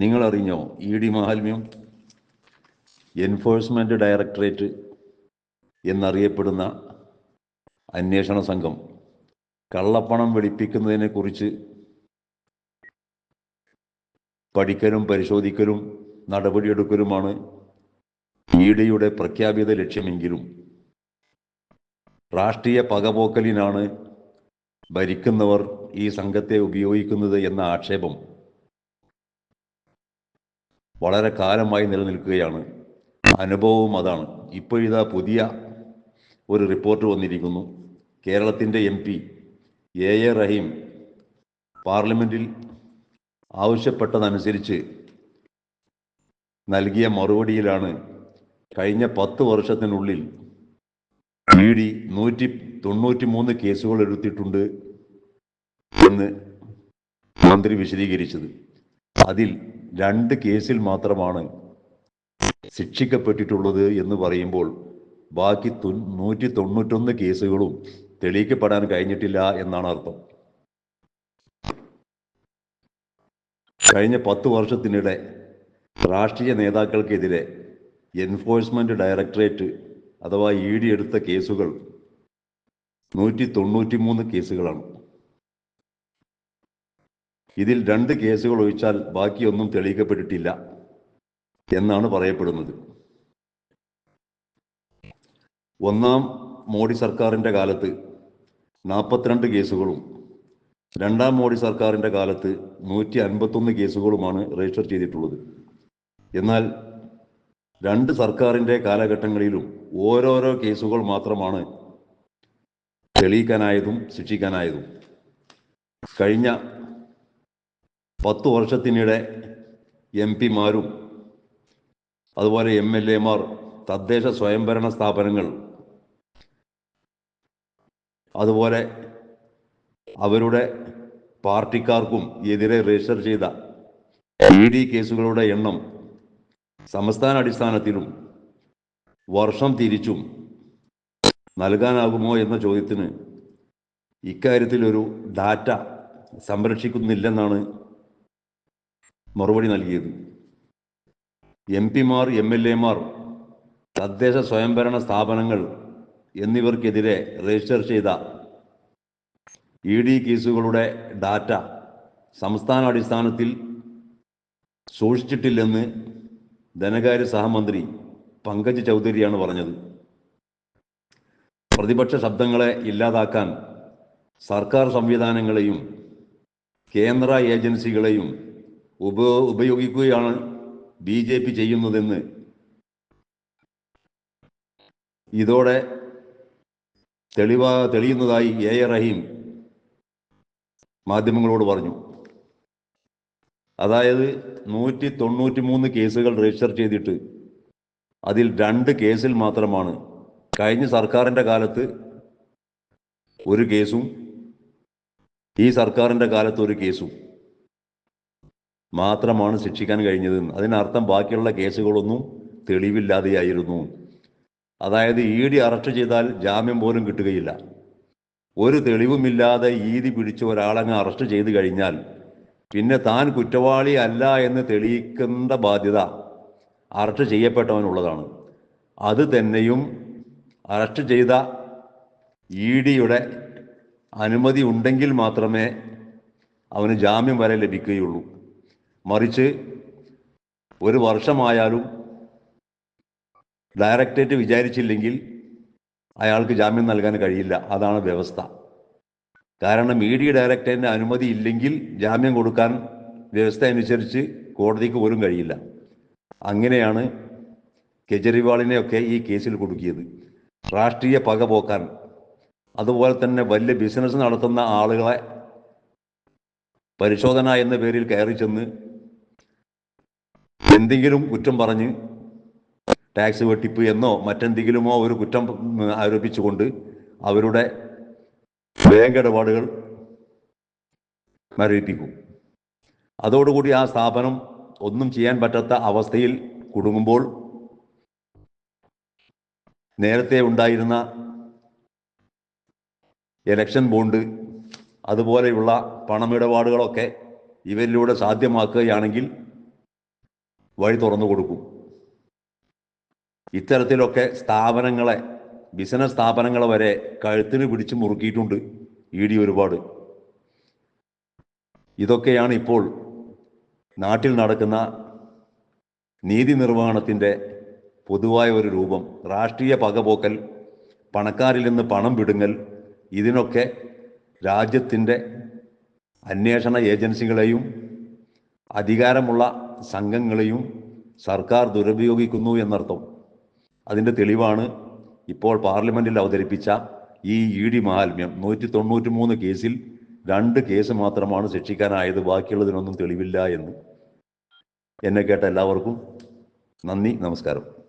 നിങ്ങൾ അറിഞ്ഞോ E D മാഹാത്മ്യം എൻഫോഴ്സ്മെന്റ് ഡയറക്ടറേറ്റ് എന്നറിയപ്പെടുന്ന അന്വേഷണ സംഘം കള്ളപ്പണം വെളുപ്പിക്കുന്നതിനെ കുറിച്ച് പഠിക്കലും പരിശോധിക്കലും നടപടിയെടുക്കലുമാണ് ഇ ഡിയുടെ പ്രഖ്യാപിത ലക്ഷ്യമെങ്കിലും. രാഷ്ട്രീയ പകപോക്കലിനാണ് ഭരിക്കുന്നവർ ഈ സംഘത്തെ ഉപയോഗിക്കുന്നത് എന്ന ആക്ഷേപം വളരെ കാലമായി നിലനിൽക്കുകയാണ്. അനുഭവവും അതാണ്. ഇപ്പോഴിതാ പുതിയ ഒരു റിപ്പോർട്ട് വന്നിരിക്കുന്നു. കേരളത്തിന്റെ M P A A Rahim പാർലമെന്റിൽ ആവശ്യപ്പെട്ടതനുസരിച്ച് നൽകിയ മറുപടിയിലാണ് കഴിഞ്ഞ പത്ത് വർഷത്തിനുള്ളിൽ ഇ ഡി നൂറ്റി തൊണ്ണൂറ്റി മൂന്ന് കേസുകൾ എടുത്തിട്ടുണ്ട് എന്ന് മന്ത്രി വിശദീകരിച്ചത്. അതിൽ രണ്ട് കേസിൽ മാത്രമാണ് ശിക്ഷിക്കപ്പെട്ടിട്ടുള്ളത് എന്ന് പറയുമ്പോൾ ബാക്കി തൊ നൂറ്റി തൊണ്ണൂറ്റൊന്ന് കേസുകളും തെളിയിക്കപ്പെടാൻ കഴിഞ്ഞിട്ടില്ല എന്നാണ് അർത്ഥം. കഴിഞ്ഞ പത്ത് വർഷത്തിനിടെ രാഷ്ട്രീയ നേതാക്കൾക്കെതിരെ എൻഫോഴ്സ്മെന്റ് ഡയറക്ടറേറ്റ് അഥവാ ഇ ഡി എടുത്ത കേസുകൾ നൂറ്റി തൊണ്ണൂറ്റി മൂന്ന് കേസുകളാണ്. ഇതിൽ രണ്ട് കേസുകൾ ഒഴിച്ചാൽ ബാക്കിയൊന്നും തെളിയിക്കപ്പെട്ടിട്ടില്ല എന്നാണ് പറയപ്പെടുന്നത്. ഒന്നാം മോഡി സർക്കാരിന്റെ കാലത്ത് നാൽപ്പത്തിരണ്ട് കേസുകളും രണ്ടാം മോഡി സർക്കാരിന്റെ കാലത്ത് നൂറ്റി അൻപത്തൊന്ന് കേസുകളുമാണ് രജിസ്റ്റർ ചെയ്തിട്ടുള്ളത്. എന്നാൽ രണ്ട് സർക്കാരിന്റെ കാലഘട്ടങ്ങളിലും ഓരോരോ കേസുകൾ മാത്രമാണ് തെളിയിക്കാനായതും ശിക്ഷിക്കാനായതും. കഴിഞ്ഞ പത്തു വർഷത്തിനിടെ എം പിമാരും അതുപോലെ എം എൽ എമാർ തദ്ദേശ സ്വയംഭരണ സ്ഥാപനങ്ങൾ അതുപോലെ അവരുടെ പാർട്ടിക്കാർക്കും എതിരെ രജിസ്റ്റർ ചെയ്ത ഇ ഡി കേസുകളുടെ എണ്ണം സംസ്ഥാന അടിസ്ഥാനത്തിലും വർഷം തിരിച്ചും നൽകാനാകുമോ എന്ന ചോദ്യത്തിന് ഇക്കാര്യത്തിലൊരു ഡാറ്റ സംരക്ഷിക്കുന്നില്ലെന്നാണ് മറുപടി നൽകിയത്. എം പിമാർ എം എൽ എമാർ തദ്ദേശ സ്വയംഭരണ സ്ഥാപനങ്ങൾ എന്നിവർക്കെതിരെ രജിസ്റ്റർ ചെയ്ത ഇ ഡി കേസുകളുടെ ഡാറ്റ സംസ്ഥാന അടിസ്ഥാനത്തിൽ സൂക്ഷിച്ചിട്ടില്ലെന്ന് ധനകാര്യ സഹമന്ത്രി പങ്കജ് ചൗധരിയാണ് പറഞ്ഞത്. പ്രതിപക്ഷ ശബ്ദങ്ങളെ ഇല്ലാതാക്കാൻ സർക്കാർ സംവിധാനങ്ങളെയും കേന്ദ്ര ഏജൻസികളെയും ഉപ ഉപയോഗിക്കുകയാണ് ബി ജെ പി ചെയ്യുന്നതെന്ന്. ഇതോടെ തെളിവ തെളിയുന്നതായി എ എ റഹീം മാധ്യമങ്ങളോട് പറഞ്ഞു. അതായത് നൂറ്റി തൊണ്ണൂറ്റി മൂന്ന് കേസുകൾ രജിസ്റ്റർ ചെയ്തിട്ട് അതിൽ രണ്ട് കേസിൽ മാത്രമാണ്. കഴിഞ്ഞ സർക്കാരിന്റെ കാലത്ത് ഒരു കേസും ഈ സർക്കാരിന്റെ കാലത്ത് ഒരു കേസും. മാത്രമാണ് ശിക്ഷിക്കാൻ കഴിഞ്ഞത്. അതിനർത്ഥം ബാക്കിയുള്ള കേസുകളൊന്നും തെളിവില്ലാതെയായിരുന്നു. അതായത് ഇ ഡി അറസ്റ്റ് ചെയ്താൽ ജാമ്യം പോലും കിട്ടുകയില്ല. ഒരു തെളിവുമില്ലാതെ ഈതി പിടിച്ച് ഒരാളങ്ങ് അറസ്റ്റ് ചെയ്ത് കഴിഞ്ഞാൽ പിന്നെ താൻ കുറ്റവാളി അല്ല എന്ന് തെളിയിക്കേണ്ട ബാധ്യത അറസ്റ്റ് ചെയ്യപ്പെട്ടവനുള്ളതാണ്. അത് തന്നെയും അറസ്റ്റ് ചെയ്ത ഇ ഡിയുടെ അനുമതി ഉണ്ടെങ്കിൽ മാത്രമേ അവന് ജാമ്യം വരെ ലഭിക്കുകയുള്ളൂ. മറിച്ച് ഒരു വർഷമായാലും ഡയറക്ടേറ്റ് വിചാരിച്ചില്ലെങ്കിൽ അയാൾക്ക് ജാമ്യം നൽകാൻ കഴിയില്ല. അതാണ് വ്യവസ്ഥ. കാരണം ഇ ഡി ഡയറക്ടറിന്റെ അനുമതി ഇല്ലെങ്കിൽ ജാമ്യം കൊടുക്കാൻ വ്യവസ്ഥ അനുസരിച്ച് കോടതിക്ക് പോലും കഴിയില്ല. അങ്ങനെയാണ് കെജ്രിവാളിനെയൊക്കെ ഈ കേസിൽ കൊടുക്കിയത്. രാഷ്ട്രീയ പക പോക്കാൻ. അതുപോലെ തന്നെ വലിയ ബിസിനസ് നടത്തുന്ന ആളുകളെ പരിശോധന എന്ന പേരിൽ കയറി ചെന്ന് എന്തെങ്കിലും കുറ്റം പറഞ്ഞ് ടാക്സ് വെട്ടിപ്പ് എന്നോ മറ്റെന്തെങ്കിലുമോ ഒരു കുറ്റം ആരോപിച്ചുകൊണ്ട് അവരുടെ ബാങ്ക് ഇടപാടുകൾ മരവിപ്പിക്കും. അതോടുകൂടി ആ സ്ഥാപനം ഒന്നും ചെയ്യാൻ പറ്റാത്ത അവസ്ഥയിൽ കുടുങ്ങുമ്പോൾ നേരത്തെ ഉണ്ടായിരുന്ന എലക്ഷൻ ബോണ്ട് അതുപോലെയുള്ള പണമിടപാടുകളൊക്കെ ഇവരിലൂടെ സാധ്യമാക്കുകയാണെങ്കിൽ വഴി തുറന്നു കൊടുക്കും. ഇത്തരത്തിലൊക്കെ സ്ഥാപനങ്ങളെ ബിസിനസ് സ്ഥാപനങ്ങളെ വരെ കഴുത്തിന് പിടിച്ച് മുറുക്കിയിട്ടുണ്ട് ഇ ഡി ഒരുപാട്. ഇതൊക്കെയാണ് ഇപ്പോൾ നാട്ടിൽ നടക്കുന്ന നീതി നിർവഹണത്തിന്റെ പൊതുവായ ഒരു രൂപം. രാഷ്ട്രീയ പകപോക്കൽ പണക്കാരിൽ നിന്ന് പണം വിടുങ്ങൽ ഇതിനൊക്കെ രാജ്യത്തിന്റെ അന്വേഷണ ഏജൻസികളെയും അധികാരമുള്ള സംഘങ്ങളെയും സർക്കാർ ദുരുപയോഗിക്കുന്നു എന്നർത്ഥം. അതിന്റെ തെളിവാണ് ഇപ്പോൾ പാർലമെന്റിൽ അവതരിപ്പിച്ച ഈ ഇ ഡി മഹാത്മ്യം നൂറ്റി തൊണ്ണൂറ്റി മൂന്ന് കേസിൽ രണ്ട് കേസ് മാത്രമാണ് ശിക്ഷിക്കാനായത്. ബാക്കിയുള്ളതിനൊന്നും തെളിവില്ല എന്ന്. എന്നെ കേട്ട എല്ലാവർക്കും നന്ദി നമസ്കാരം.